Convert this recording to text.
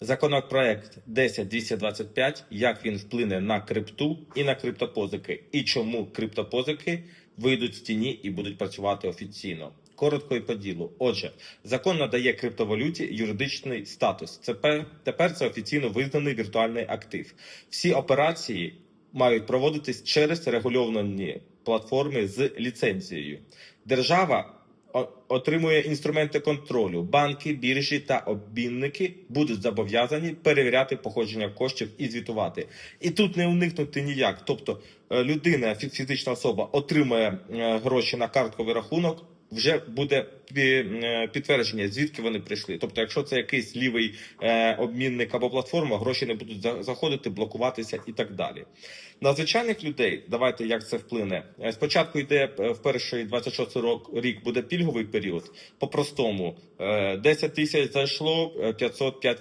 Законопроект 10225, як він вплине на крипту і на криптопозики, і чому криптопозики вийдуть з тіні і будуть працювати офіційно. Коротко і по ділу. Отже, закон надає криптовалюті юридичний статус. Це тепер це офіційно визнаний віртуальний актив. Всі операції мають проводитись через регульовані платформи з ліцензією. Держава отримує інструменти контролю. Банки, біржі та обмінники будуть зобов'язані перевіряти походження коштів і звітувати. І тут не уникнути ніяк. Тобто е, людина, фізична особа, отримує е, гроші на картковий рахунок. Вже буде е, підтвердження, звідки вони прийшли. Тобто, якщо це якийсь лівий е, обмінник або платформа, гроші не будуть заходити, блокуватися і так далі. На звичайних людей, давайте як це вплине. Е, Спочатку йде е, в перший 26 рок рік буде пільговий період. По простому е, 10 тисяч зайшло, е, 505